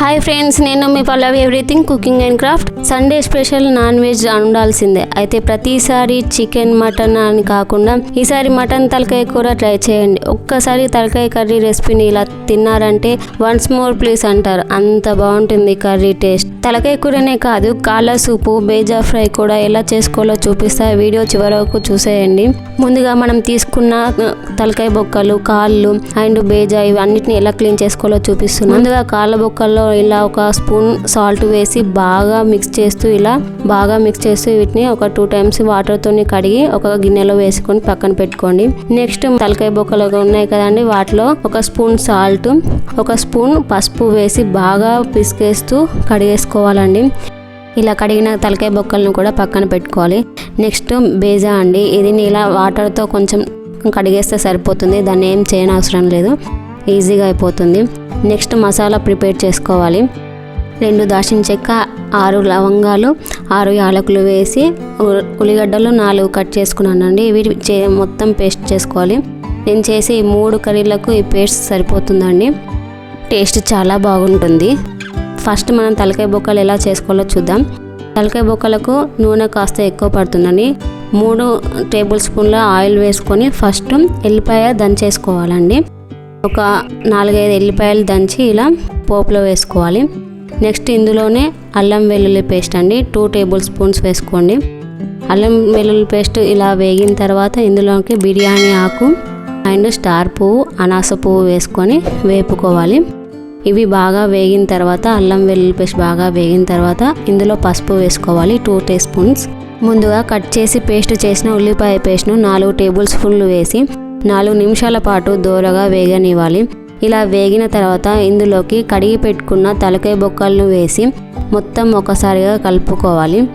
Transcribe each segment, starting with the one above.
Hi friends నేను మీ Pallavi everything cooking and craft Sunday special non veg ఉండాల్సిందే అయితే ప్రతిసారి చికెన్ మటన్ అని కాకుండా ఈసారి మటన్ తలకాయ కూర ట్రై చేయండి. ఒక్కసారి తలకాయ కర్రీ రెసిపీని ఇలా తిన్నారంటే వన్స్ మోర్ ప్లీజ్ అంటారు. అంత బాగుంటుంది కర్రీ టేస్ట్ తలకాయ కూరనే కాదు కాళ్ళ సూపు బేజా ఫ్రై కూడా ఎలా చేసుకోవాలో చూపిస్తా. వీడియో చివరి వరకు చూసేయండి. ముందుగా మనం తీసుకున్న తలకాయ బొక్కలు కాళ్ళు అండ్ బేజా ఇవన్నిటిని ఎలా క్లీన్ చేసుకోవాలో చూపిస్తున్నాను ముందుగా కాళ్ళ బొక్కల్లో ఇలా ఒక స్పూన్ సాల్ట్ వేసి బాగా మిక్స్ చేస్తూ ఇలా బాగా మిక్స్ చేస్తూ వీటిని ఒక టూ టైమ్స్ వాటర్తోని కడిగి ఒక గిన్నెలో వేసుకొని పక్కన పెట్టుకోండి. నెక్స్ట్ తలకాయ బొక్కలు ఉన్నాయి కదండి వాటిలో ఒక స్పూన్ సాల్ట్ ఒక స్పూన్ పసుపు వేసి బాగా పిసికేస్తూ కడిగేసుకోవాలండి ఇలా కడిగిన తలకాయ బొక్కలను కూడా పక్కన పెట్టుకోవాలి. నెక్స్ట్ బేజా అండి. ఇది ఇలా వాటర్తో కొంచెం కడిగేస్తే సరిపోతుంది. దాన్ని ఏం చేయని అవసరం లేదు. ఈజీగా అయిపోతుంది. నెక్స్ట్ మసాలా ప్రిపేర్ చేసుకోవాలి. రెండు దాచిన చెక్క ఆరు లవంగాలు ఆరు యాలకులు వేసి ఉల్లిగడ్డలు నాలుగు కట్ చేసుకున్నానండి. ఇవి చే మొత్తం పేస్ట్ చేసుకోవాలి. నేను చేసే ఈ మూడు కర్రీలకు ఈ పేస్ట్ సరిపోతుందండి. టేస్ట్ చాలా బాగుంటుంది. ఫస్ట్ మనం తలకాయ బొక్కలు ఎలా చేసుకోవాలో చూద్దాం. తలకాయ బొక్కలకు నూనె కాస్త ఎక్కువ పడుతుందని మూడు టేబుల్ స్పూన్ల ఆయిల్ వేసుకొని ఫస్ట్ ఎల్లిపాయ దంచేసుకోవాలండి. ఒక నాలుగైదు ఎల్లిపాయలు దంచి ఇలా పోపులో వేసుకోవాలి. నెక్స్ట్ ఇందులోనే అల్లం వెల్లుల్లి పేస్ట్ అండి. టూ టేబుల్ స్పూన్స్ వేసుకోండి. అల్లం వెల్లుల్లి పేస్ట్ ఇలా వేగిన తర్వాత ఇందులోకి బిర్యానీ ఆకు అండ్ స్టార్ పువ్వు అనాస పువ్వు వేసుకొని వేపుకోవాలి. ఇవి బాగా వేగిన తర్వాత అల్లం వెల్లుల్లి పేస్ట్ బాగా వేగిన తర్వాత ఇందులో పసుపు వేసుకోవాలి టూ టీ స్పూన్స్ ముందుగా కట్ చేసి పేస్ట్ చేసిన ఉల్లిపాయ పేస్ట్ను నాలుగు టేబుల్ స్పూన్లు వేసి నాలుగు నిమిషాల పాటు దోరగా వేగనివ్వాలి. ఇలా వేగిన తర్వాత ఇందులోకి కడిగి పెట్టుకున్న తలకాయ బొక్కలను వేసి మొత్తం ఒకసారిగా కలుపుకోవాలి.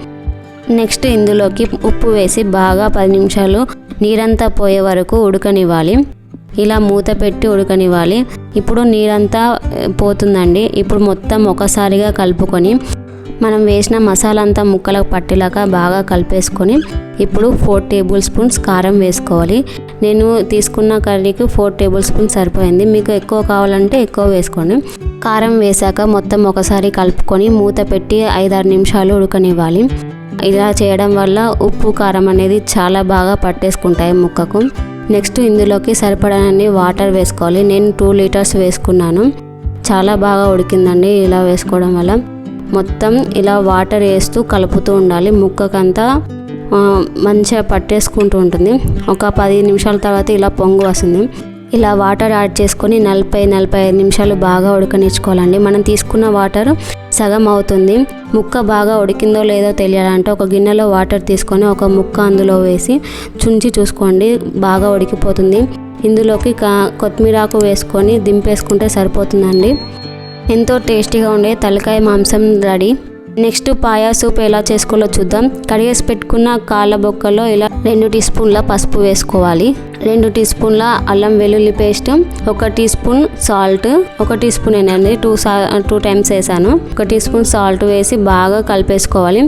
నెక్స్ట్ ఇందులోకి ఉప్పు వేసి బాగా పది నిమిషాలు నీరంతా పోయే వరకు ఉడకనివ్వాలి. ఇలా మూత పెట్టి ఉడకనివ్వాలి. ఇప్పుడు నీరంతా పోతుందండి. ఇప్పుడు మొత్తం ఒకసారిగా కలుపుకొని మనం వేసిన మసాలా అంతా ముక్కలకు పట్టేలాగా బాగా కలిపేసుకొని ఇప్పుడు ఫోర్ టేబుల్ స్పూన్స్ కారం వేసుకోవాలి. నేను తీసుకున్న కర్రీకి ఫోర్ టేబుల్ స్పూన్స్ సరిపోయింది. మీకు ఎక్కువ కావాలంటే ఎక్కువ వేసుకోండి. కారం వేసాక మొత్తం ఒకసారి కలుపుకొని మూత పెట్టి ఐదారు నిమిషాలు ఉడకనివ్వాలి. ఇలా చేయడం వల్ల ఉప్పు కారం అనేది చాలా బాగా పట్టేసుకుంటాయి ముక్కకు. నెక్స్ట్ ఇందులోకి సరిపడనన్ని వాటర్ వేసుకోవాలి. నేను టూ లీటర్స్ వేసుకున్నాను. చాలా బాగా ఉడికిందండి ఇలా వేసుకోవడం వల్ల. మొత్తం ఇలా వాటర్ వేస్తూ కలుపుతూ ఉండాలి. ముక్కకంతా మంచిగా పట్టేసుకుంటూ ఉంటుంది. ఒక పది నిమిషాల తర్వాత ఇలా పొంగు వస్తుంది. ఇలా వాటర్ యాడ్ చేసుకొని నలభై నలభై ఐదు నిమిషాలు బాగా ఉడకనిచ్చుకోవాలండి. మనం తీసుకున్న వాటర్ సగం అవుతుంది ముక్క బాగా ఉడికిందో లేదో తెలియాలంటే ఒక గిన్నెలో వాటర్ తీసుకొని ఒక ముక్క అందులో వేసి చుంచి చూసుకోండి బాగా ఉడికిపోతుంది. ఇందులోకి కా- కొత్తిమీరాకు వేసుకొని దింపేసుకుంటే సరిపోతుందండి. ఎంతో టేస్టీగా ఉండే తలకాయ మాంసం రెడీ. నెక్స్ట్ పాయా సూప్ ఎలా చేసుకోవాలో చూద్దాం. కడిగేసి పెట్టుకున్న కాళ్ళ బొక్కలో ఇలా రెండు టీ స్పూన్ల పసుపు వేసుకోవాలి. రెండు టీ స్పూన్ల అల్లం వెల్లుల్లి పేస్ట్ ఒక టీ స్పూన్ సాల్ట్ ఒక టీ స్పూన్ ఏనండి టూ సా టూ టైమ్స్ వేసాను. ఒక టీ స్పూన్ సాల్ట్ వేసి బాగా కలిపేసుకోవాలి.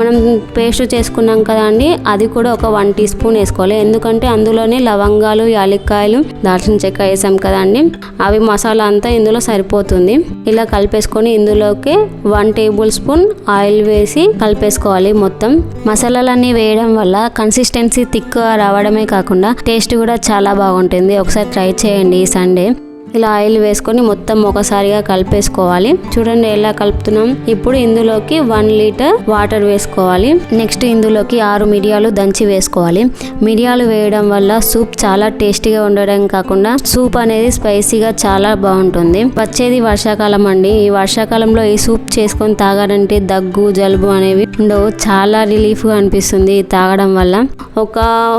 మనం పేస్ట్ చేసుకున్నాం కదండి అది కూడా ఒక వన్ టీ స్పూన్ వేసుకోవాలి. ఎందుకంటే అందులోనే లవంగాలు యాలక్కాయలు దాల్చిన చెక్క వేసాం కదండి అవి మసాలా అంతా ఇందులో సరిపోతుంది. ఇలా కలిపేసుకొని ఇందులోకి వన్ టేబుల్ స్పూన్ ఆయిల్ వేసి కలిపేసుకోవాలి మొత్తం. మసాలాలన్నీ వేయడం వల్ల కన్సిస్టెన్సీ థిక్గా రావడమే కాకుండా టేస్ట్ కూడా చాలా బాగుంటుంది. ఒకసారి ట్రై చేయండి ఈ సండే ఇలా ఆయిల్ వేసుకొని మొత్తం ఒకసారిగా కలిపేసుకోవాలి. చూడండి ఎలా కలుపుతున్నాం. ఇప్పుడు ఇందులోకి వన్ లీటర్ వాటర్ వేసుకోవాలి. నెక్స్ట్ ఇందులోకి ఆరు మిరియాలు దంచి వేసుకోవాలి. మిరియాలు వేయడం వల్ల సూప్ చాలా టేస్టీగా ఉండడం కాకుండా సూప్ అనేది స్పైసీగా చాలా బాగుంటుంది. వచ్చేది వర్షాకాలం అండి. ఈ వర్షాకాలంలో ఈ సూప్ చేసుకొని తాగాలంటే దగ్గు జలుబు అనేవి ఉండవు. చాలా రిలీఫ్గా అనిపిస్తుంది తాగడం వల్ల. ఒక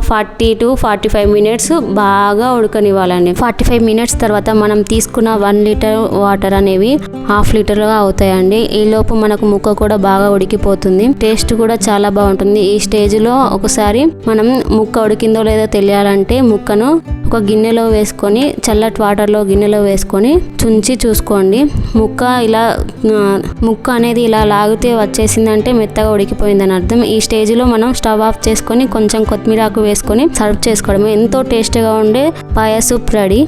forty to forty five minutes బాగా ఉడకనివ్వాలండి. ఫార్టీ ఫైవ్ మినిట్స్ తర్వాత మనం తీసుకున్న వన్ లీటర్ వాటర్ అనేవి హాఫ్ లీటర్గా అవుతాయండి. ఈ లోపు మనకు ముక్క కూడా బాగా ఉడికిపోతుంది. టేస్ట్ కూడా చాలా బాగుంటుంది. ఈ స్టేజ్లో ఒకసారి మనం ముక్క ఉడికిందో లేదో తెలియాలంటే ముక్కను ఒక గిన్నెలో వేసుకొని చల్లటి వాటర్లో గిన్నెలో వేసుకొని చుంచి చూసుకోండి. ముక్క ఇలా ముక్క అనేది ఇలా లాగితే వచ్చేసిందంటే మెత్తగా ఉడికిపోయిందని అర్థం. ఈ స్టేజ్లో మనం స్టవ్ ఆఫ్ చేసుకొని కొంచెం కొత్తిమీర ఆకు వేసుకొని సర్వ్ చేసుకోవడం ఎంతో టేస్ట్గా ఉండే paya soup ready.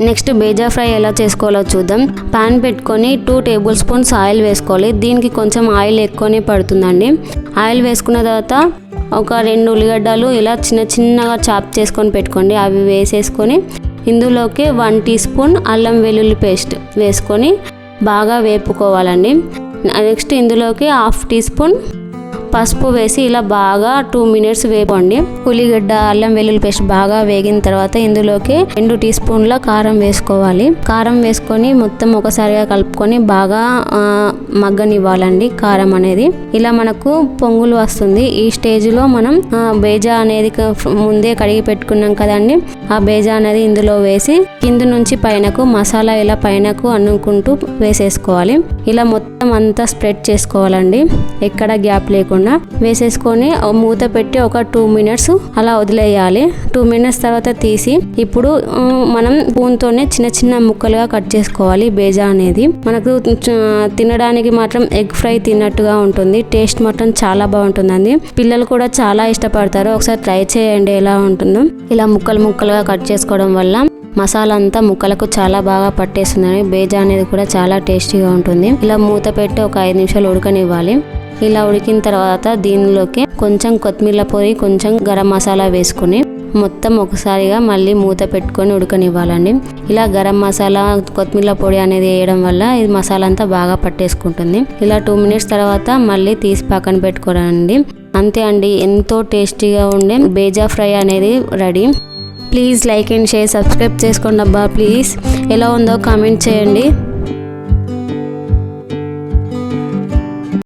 Next bheja fry ఎలా చేసుకోవాలో చూద్దాం. పాన్ పెట్టుకొని టూ టేబుల్ స్పూన్స్ ఆయిల్ వేసుకోవాలి. దీనికి కొంచెం ఆయిల్ ఎక్కువనే పడుతుందండి. ఆయిల్ వేసుకున్న తర్వాత ఒక రెండు ఉల్లిగడ్డలు ఇలా చిన్న చిన్నగా చాప్ చేసుకొని పెట్టుకోండి. అవి వేసేసుకొని ఇందులోకి వన్ టీ స్పూన్ అల్లం వెల్లుల్లి పేస్ట్ వేసుకొని బాగా వేపుకోవాలండి. నెక్స్ట్ ఇందులోకి హాఫ్ టీ స్పూన్ పసుపు వేసి ఇలా బాగా టూ మినిట్స్ వేపండి. ఉల్లిగడ్డ అల్లం వెల్లుల్లి పేస్ట్ బాగా వేగిన తర్వాత ఇందులోకి రెండు టీ స్పూన్ల కారం వేసుకోవాలి. కారం వేసుకొని మొత్తం ఒకసారిగా కలుపుకొని బాగా మగ్గనివ్వాలండి కారం అనేది. ఇలా మనకు పొంగులు వస్తుంది. ఈ స్టేజ్లో మనం బేజా అనేది ముందే కడిగి పెట్టుకున్నాం కదండి. ఆ బేజా అనేది ఇందులో వేసి కింద నుంచి పైనకు మసాలా ఇలా పైనకు అనుకుంటూ వేసేసుకోవాలి. ఇలా మొత్తం అంతా స్ప్రెడ్ చేసుకోవాలండి. ఎక్కడ గ్యాప్ లేకుండా. వేసేసుకొని మూత పెట్టి ఒక టూ మినిట్స్ అలా వదిలేయాలి. టూ మినిట్స్ తర్వాత తీసి ఇప్పుడు మనం స్పూన్తోనే చిన్న చిన్న ముక్కలుగా కట్ చేసుకోవాలి బేజా అనేది. మనకు తినడానికి మాత్రం ఎగ్ ఫ్రై తిన్నట్టుగా ఉంటుంది. టేస్ట్ మాత్రం చాలా బాగుంటుందండి. పిల్లలు కూడా చాలా ఇష్టపడతారు. ఒకసారి ట్రై చేయండి ఎలా ఉంటుందో. ఇలా ముక్కలు ముక్కలుగా కట్ చేసుకోవడం వల్ల మసాలా అంతా ముక్కలకు చాలా బాగా పట్టేస్తుందని బేజా అనేది కూడా చాలా టేస్టీగా ఉంటుంది. ఇలా మూత పెట్టి ఒక ఐదు నిమిషాలు ఉడకనివ్వాలి. ఇలా ఉడికిన తర్వాత దీనిలోకి కొంచెం కొత్తిమీర పొడి కొంచెం గరం మసాలా వేసుకుని మొత్తం ఒకసారిగా మళ్ళీ మూత పెట్టుకొని ఉడకనివ్వాలండి. ఇలా గరం మసాలా కొత్తిమీర పొడి అనేది వేయడం వల్ల ఇది మసాలా అంతా బాగా పట్టేసుకుంటుంది. ఇలా టూ మినిట్స్ తర్వాత మళ్ళీ తీసి పక్కన పెట్టుకోరండి అంతే అండి ఎంతో టేస్టీగా ఉండే బేజా ఫ్రై అనేది ready. Please like and share subscribe చేసుకోండి అబ్బా ప్లీజ్. ఎలా ఉందో కామెంట్ చేయండి.